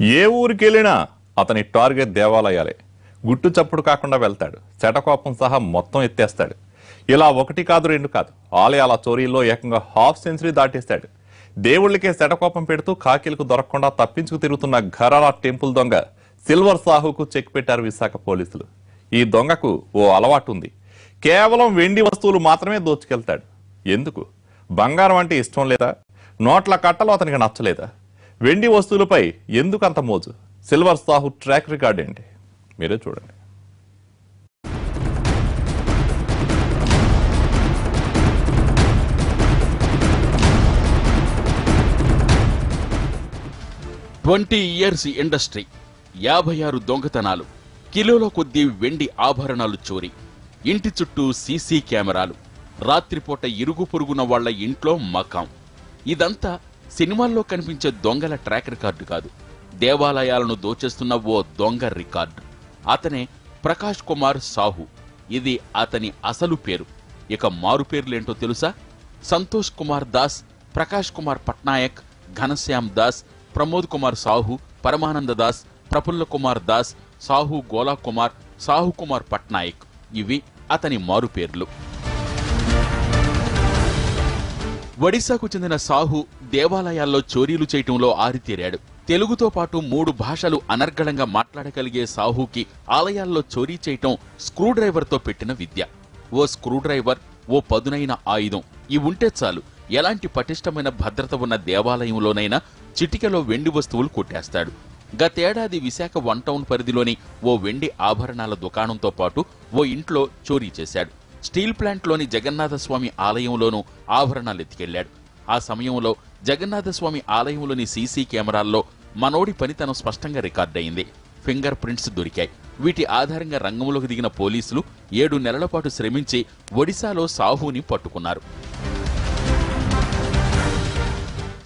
ఏ ఊరికి వెళ్ళినా అతని టార్గెట్ దేవాలయాలే. గుట్టు చప్పుడు కాకుండా వెళ్తాడు. చెటకోపం సహా మొత్తం ఎత్తేస్తాడు. ఇలా ఒకటి కాదు రెండు కాదు. ఆలయాల చోరీల్లో ఏకంగా హాఫ్ సెంచరీ దాటేస్తాడు. దేవుళ్ళకే శటకోపం పెడుతూ కాకిలకు దొరకకుండా తప్పించుకు తిరుగుతున్న ఘరాల టెంపుల్ దొంగ సిల్వర్ సాహుకు చెక్ పెట్టారు విశాఖ పోలీసులు. ఈ దొంగకు ఓ అలవాటు ఉంది కేవలం వెండి వస్తువులు మాత్రమే దోచుకెళ్తాడు. ఎందుకు? బంగారం అంటే ఇష్టం లేదా? నోట్ల కట్టలు అతనికి నచ్చలేదా? వెండి వస్తువులపై ఎందుకు అంత మోజు? సిల్వర్ సాహు ట్రాక్ రికార్డ్ ఏంటి? మీరే చూడండి. ట్వంటీ ఇయర్స్ ఇండస్ట్రీ యాభై ఆరు దొంగతనాలు కిలోల కొద్దీ వెండి ఆభరణాలు చోరీ ఇంటి చుట్టూ సీసీ కెమెరాలు రాత్రిపూట ఇరుగు పొరుగున వాళ్ళ ఇంట్లో మకాం. ఇదంతా సినిమాల్లో కనిపించే దొంగల ట్రాక్ రికార్డు కాదు. దేవాలయాలను దోచేస్తున్న ఓ దొంగ రికార్డు. అతనే ప్రకాష్ కుమార్ సాహు. ఇది అతని అసలు పేరు. ఇక మారు పేర్లేంటో తెలుసా? సంతోష్ కుమార్ దాస్ ప్రకాష్ కుమార్ పట్నాయక్ ఘనశ్యామ్ దాస్ ప్రమోద్ కుమార్ సాహు పరమానంద దాస్ ప్రఫుల్ల కుమార్ దాస్ సాహు గోలా కుమార్ సాహు కుమార్ పట్నాయక్. ఇవి అతని మారు పేర్లు. ఒడిశాకు చెందిన సాహు దేవాలయాల్లో చోరీలు చేయటంలో ఆరితేరాడు. తెలుగుతో పాటు మూడు భాషలు అనర్గళంగా మాట్లాడగలిగే సాహుకి ఆలయాల్లో చోరీ చేయటం స్క్రూడ్రైవర్తో పెట్టిన విద్య. ఓ స్క్రూడ్రైవర్ ఓ పదునైన ఆయుధం. ఇవి ఉంటే చాలు. ఎలాంటి పటిష్టమైన భద్రత ఉన్న దేవాలయంలోనైనా చిటికలో వెండి వస్తువులు కొట్టేస్తాడు. గతేడాది విశాఖ వన్ టౌన్ పరిధిలోని ఓ వెండి ఆభరణాల దుకాణంతో పాటు ఓ ఇంట్లో చోరీ చేశాడు. స్టీల్ ప్లాంట్లోని జగన్నాథస్వామి ఆలయంలోనూ ఆభరణాలు ఎత్తుకెళ్ళాడు ఆ సమయంలో జగన్నాథస్వామి ఆలయంలోని సీసీ కెమెరాల్లో మనోడి పనితనం స్పష్టంగా రికార్డయింది. ఫింగర్ ప్రింట్స్ దొరికాయి. వీటి ఆధారంగా రంగంలోకి దిగిన పోలీసులు ఏడు నెలల పాటు శ్రమించి ఒడిశాలో సాహుని పట్టుకున్నారు.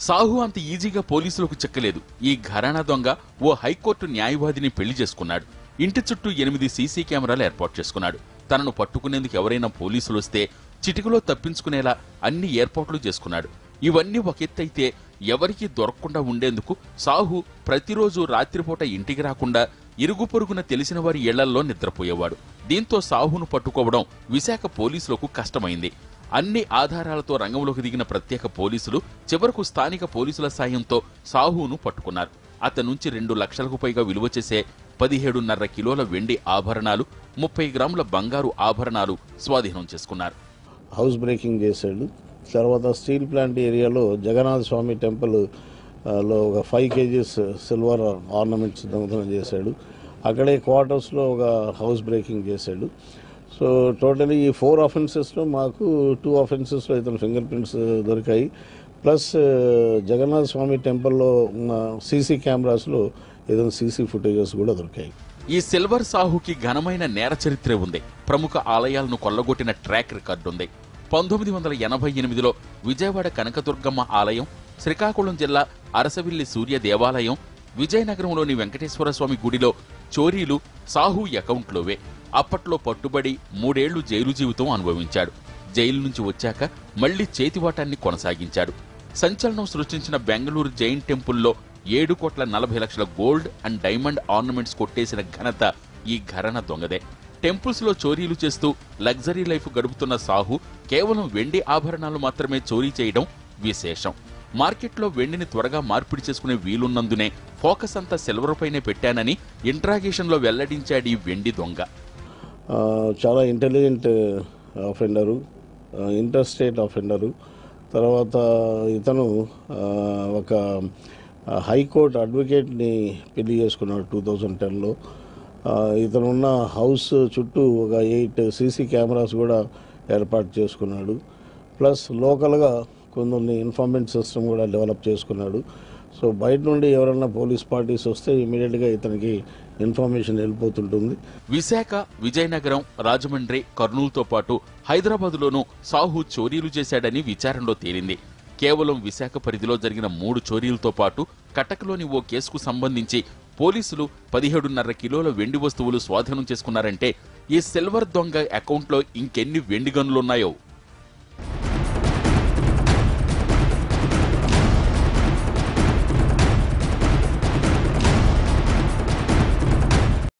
సాహు అంత ఈజీగా పోలీసులకు చెక్కలేదు. ఈ ఘరానా దొంగ ఓ హైకోర్టు న్యాయవాదిని పెళ్ళి చేసుకున్నాడు. ఇంటి చుట్టూ ఎనిమిది సీసీ కెమెరాలు ఏర్పాటు చేసుకున్నాడు. తనను పట్టుకునేందుకు ఎవరైనా పోలీసులు వస్తే చిటికలో తప్పించుకునేలా అన్ని ఏర్పాట్లు చేసుకున్నాడు. ఇవన్నీ ఒక ఎత్తైతే ఎవరికీ దొరకకుండా ఉండేందుకు సాహు ప్రతిరోజు రాత్రిపూట ఇంటికి రాకుండా ఇరుగు పొరుగున తెలిసిన వారి ఇళ్ళల్లో నిద్రపోయేవాడు. దీంతో సాహును పట్టుకోవడం విశాఖ పోలీసులకు కష్టమైంది. అన్ని ఆధారాలతో రంగంలోకి దిగిన ప్రత్యేక పోలీసులు చివరకు స్థానిక పోలీసుల సాయంతో సాహును పట్టుకున్నారు. అతని నుంచి రెండు లక్షలకు పైగా విలువ చేసే పదిహేడున్నర కిలోల వెండి ఆభరణాలు ముప్పై గ్రాముల బంగారు ఆభరణాలు స్వాధీనం చేసుకున్నారు. హౌస్ బ్రేకింగ్ చేశాడు. తర్వాత స్టీల్ ప్లాంట్ ఏరియాలో జగన్నాథ స్వామి టెంపుల్లో ఒక ఫైవ్ కేజీస్ సిల్వర్ ఆర్నమెంట్స్ దొంగతనం చేశాడు. అక్కడే క్వార్టర్స్లో ఒక హౌస్ బ్రేకింగ్ చేశాడు. సో టోటలీ ఈ ఫోర్ ఆఫెన్సెస్లో మాకు టూ ఆఫెన్సెస్లో ఇతను ఫింగర్ ప్రింట్స్ దొరికాయి. ప్లస్ జగన్నాథ స్వామి టెంపుల్లో ఉన్న సీసీ కెమెరాస్లో ఏదైనా సీసీ ఫుటేజెస్ కూడా దొరికాయి. ఈ సిల్వర్ సాహుకి ఘనమైన నేర చరిత్ర ఉంది. ప్రముఖ ఆలయాలను కొల్లగొట్టిన ట్రాక్ రికార్డు ఉంది పంతొమ్మిది వందల ఎనభై ఎనిమిదిలో విజయవాడ కనకదుర్గమ్మ ఆలయం శ్రీకాకుళం జిల్లా అరసవిల్లి సూర్య దేవాలయం విజయనగరంలోని వెంకటేశ్వర స్వామి గుడిలో చోరీలు సాహు అకౌంట్లోవే. అప్పట్లో పట్టుబడి మూడేళ్ళు జైలు జీవితం అనుభవించాడు. జైలు నుంచి వచ్చాక మళ్ళీ చేతివాటాన్ని కొనసాగించాడు. సంచలనం సృష్టించిన బెంగళూరు జైన్ టెంపుల్లో ఏడు కోట్ల నలభై లక్షల గోల్డ్ అండ్ డైమండ్ ఆర్నమెంట్స్ కొట్టేసిన ఘనత ఈ ఘరణ దొంగదే. టెంపుల్స్లో చోరీలు చేస్తూ లగ్జరీ లైఫ్ గడుపుతున్న సాహు కేవలం వెండి ఆభరణాలు మాత్రమే చోరీ చేయడం విశేషం. మార్కెట్లో వెండిని త్వరగా మార్పిడి చేసుకునే వీలున్నందునే ఫోకస్ అంతా సిల్వర్పైనే పెట్టానని ఇంట్రాగేషన్లో వెల్లడించాడు ఈ వెండి దొంగ. చాలా ఇంటెలిజెంట్ ఆఫెండరు ఇంటర్ స్టేట్ తర్వాత ఇతను ఒక హైకోర్టు అడ్వకేట్ని పెళ్ళి చేసుకున్నాడు టూ థౌజండ్ టెన్లో. ఇతనున్న హౌస్ చుట్టూ ఒక ఎయిట్ సీసీ కెమెరాస్ కూడా ఏర్పాటు చేసుకున్నాడు. ప్లస్ లోకల్గా కొన్ని ఇన్ఫార్మేషన్ సిస్టమ్ కూడా డెవలప్ చేసుకున్నాడు. సో బయట నుండి ఎవరైనా పోలీస్ పార్టీస్ వస్తే ఇమీడియట్గా ఇతనికి ఇన్ఫర్మేషన్ వెళ్ళిపోతుంటుంది. విశాఖ విజయనగరం రాజమండ్రి కర్నూలుతో పాటు హైదరాబాద్లోనూ సాహు చోరీలు చేశాడని విచారణలో తేలింది. కేవలం విశాఖ పరిధిలో జరిగిన మూడు చోరీలతో పాటు కటక్లోని ఓ కేసుకు సంబంధించి పోలీసులు పదిహేడున్నర కిలోల వెండి వస్తువులు స్వాధీనం చేసుకున్నారంటే ఈ సిల్వర్ దొంగ అకౌంట్లో ఇంకెన్ని వెండి గనులున్నాయో?